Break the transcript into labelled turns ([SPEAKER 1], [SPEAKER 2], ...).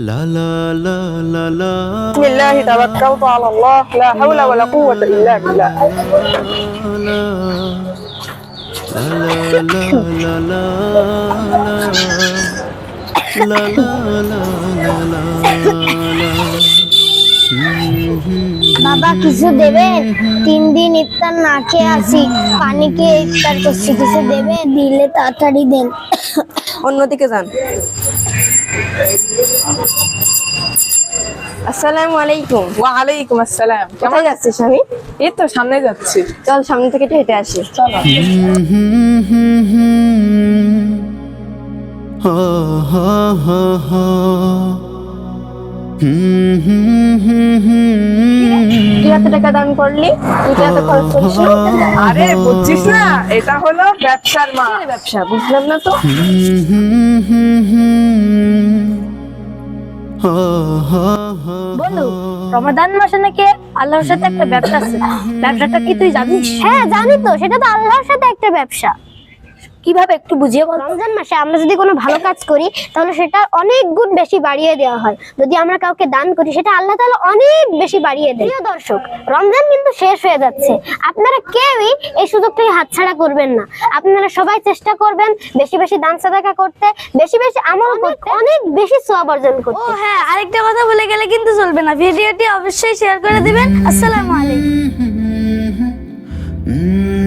[SPEAKER 1] لا لا لا لا لا
[SPEAKER 2] بسم الله توكلت على الله لا حول ولا قوة إلا بالله
[SPEAKER 1] لا لا لا لا لا لا لا
[SPEAKER 3] বাবা কিছু দেবেন তিন দিন ইফতার না খেয়ে আসি পানি খেয়ে ইফতার করছি কিছু দেবে দিলে তাড়াতাড়ি দেন
[SPEAKER 2] অন্যদিকে যান আসসালামু আলাইকুম।
[SPEAKER 4] ওয়ালাইকুম আসসালাম।
[SPEAKER 2] কেমন যাচ্ছিস আমি?
[SPEAKER 4] এই তো সামনে যাচ্ছি।
[SPEAKER 2] চল সামনে থেকে একটু হেঁটে আসি।
[SPEAKER 4] চলো।
[SPEAKER 2] টাকা দান করলি তুই এত খরচ করিস
[SPEAKER 4] আরে বুঝছিস না? এটা হলো ব্যবসার মা
[SPEAKER 2] ব্যবসা? বুঝলাম না তো।
[SPEAKER 5] বলু রমাদান মাসে নাকি আল্লাহর সাথে একটা ব্যবসা আছে। ব্যবসাটা কি তুই জানিস?
[SPEAKER 3] হ্যাঁ জানি তো, সেটা তো আল্লাহর সাথে একটা ব্যবসা।
[SPEAKER 5] কীভাবে একটু বুঝিয়ে বল?
[SPEAKER 3] রমজান মাসে আমরা যদি কোনো ভালো কাজ করি তাহলে সেটা অনেক গুণ বেশি বাড়িয়ে দেওয়া হয়। যদি আমরা কাউকে দান করি সেটা আল্লাহ তাআলা অনেক বেশি বাড়িয়ে দেয়। প্রিয় দর্শক রমজান কিন্তু শেষ হয়ে যাচ্ছে। আপনারা কেউই এই সুযোগটাকে হাতছাড়া করবেন না। আপনারা সবাই চেষ্টা করবেন বেশি বেশি দান সাদাকা করতে বেশি বেশি আমল করতে অনেক বেশি সোয়াব অর্জন করতে।
[SPEAKER 5] ও হ্যাঁ আরেকটা কথা বলে গেলে কিন্তু চলবে না। ভিডিওটি অবশ্যই শেয়ার করে দিবেন। আসসালামু আলাইকুম।